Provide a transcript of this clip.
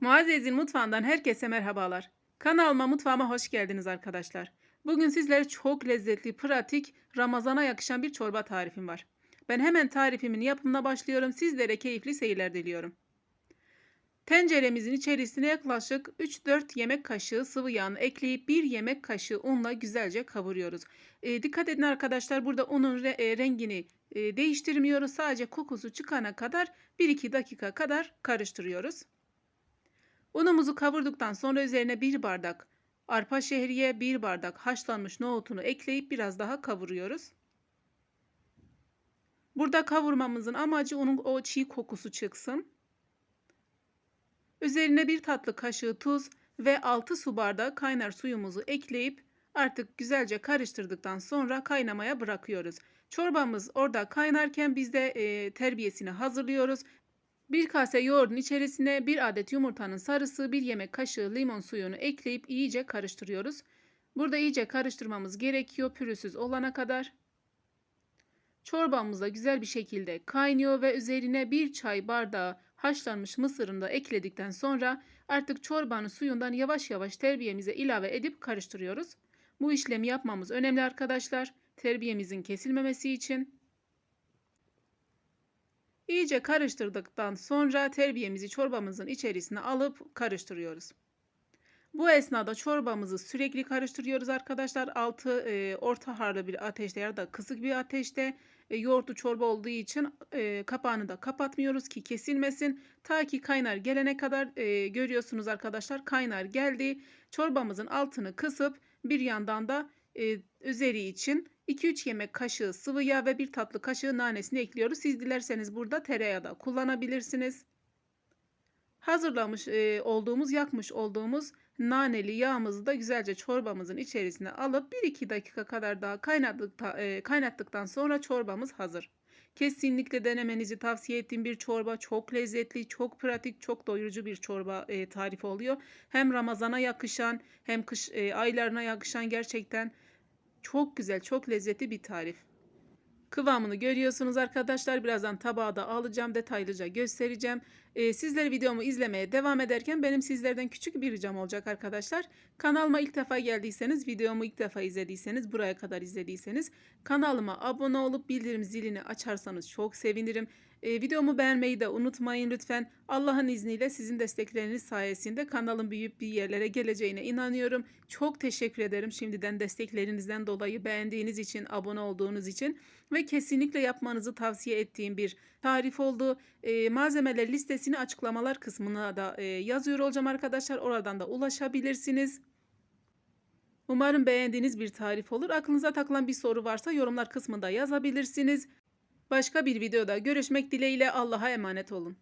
Muazzez'in mutfağından herkese merhabalar. Kanalıma mutfağıma hoş geldiniz arkadaşlar. Bugün sizlere çok lezzetli, pratik, Ramazana yakışan bir çorba tarifim var. Ben hemen tarifimin yapımına başlıyorum. Sizlere keyifli seyirler diliyorum. Tenceremizin içerisine yaklaşık 3-4 yemek kaşığı sıvı yağını ekleyip 1 yemek kaşığı unla güzelce kavuruyoruz. E, dikkat edin arkadaşlar burada unun re- e, rengini e, değiştirmiyoruz. Sadece kokusu çıkana kadar 1-2 dakika kadar karıştırıyoruz. Unumuzu kavurduktan sonra üzerine bir bardak arpa şehriye, bir bardak haşlanmış nohutunu ekleyip biraz daha kavuruyoruz. Burada kavurmamızın amacı unun o çiğ kokusu çıksın. Üzerine bir tatlı kaşığı tuz ve 6 su bardağı kaynar suyumuzu ekleyip artık güzelce karıştırdıktan sonra kaynamaya bırakıyoruz. Çorbamız orada kaynarken biz de e, terbiyesini hazırlıyoruz. Bir kase yoğurdun içerisine bir adet yumurtanın sarısı, bir yemek kaşığı limon suyunu ekleyip iyice karıştırıyoruz. Burada iyice karıştırmamız gerekiyor pürüzsüz olana kadar. Çorbamız da güzel bir şekilde kaynıyor ve üzerine bir çay bardağı haşlanmış mısırını da ekledikten sonra artık çorbanın suyundan yavaş yavaş terbiyemize ilave edip karıştırıyoruz. Bu işlemi yapmamız önemli arkadaşlar. Terbiyemizin kesilmemesi için. İyice karıştırdıktan sonra terbiyemizi çorbamızın içerisine alıp karıştırıyoruz. Bu esnada çorbamızı sürekli karıştırıyoruz arkadaşlar. Altı e, orta harlı bir ateşte ya da kısık bir ateşte e, yoğurtlu çorba olduğu için e, kapağını da kapatmıyoruz ki kesilmesin. Ta ki kaynar gelene kadar e, görüyorsunuz arkadaşlar kaynar geldi. Çorbamızın altını kısıp bir yandan da e, üzeri için 2-3 yemek kaşığı sıvı yağ ve bir tatlı kaşığı nanesini ekliyoruz. Siz dilerseniz burada tereyağı da kullanabilirsiniz. Hazırlamış olduğumuz, yakmış olduğumuz naneli yağımızı da güzelce çorbamızın içerisine alıp 1-2 dakika kadar daha kaynattıkta, kaynattıktan sonra çorbamız hazır. Kesinlikle denemenizi tavsiye ettiğim bir çorba. Çok lezzetli, çok pratik, çok doyurucu bir çorba tarifi oluyor. Hem Ramazana yakışan hem kış aylarına yakışan gerçekten çok güzel, çok lezzetli bir tarif. Kıvamını görüyorsunuz arkadaşlar. Birazdan tabağa da alacağım. Detaylıca göstereceğim. Ee, sizler videomu izlemeye devam ederken benim sizlerden küçük bir ricam olacak arkadaşlar. Kanalıma ilk defa geldiyseniz, videomu ilk defa izlediyseniz, buraya kadar izlediyseniz kanalıma abone olup bildirim zilini açarsanız çok sevinirim. Ee, videomu beğenmeyi de unutmayın lütfen. Allah'ın izniyle sizin destekleriniz sayesinde kanalın büyüyüp bir yerlere geleceğine inanıyorum. Çok teşekkür ederim şimdiden desteklerinizden dolayı, beğendiğiniz için, abone olduğunuz için ve kesinlikle yapmanızı tavsiye ettiğim bir tarif oldu. Ee, malzemeler listesini açıklamalar kısmına da e, yazıyor olacağım arkadaşlar. Oradan da ulaşabilirsiniz. Umarım beğendiğiniz bir tarif olur. Aklınıza takılan bir soru varsa yorumlar kısmında yazabilirsiniz. Başka bir videoda görüşmek dileğiyle Allah'a emanet olun.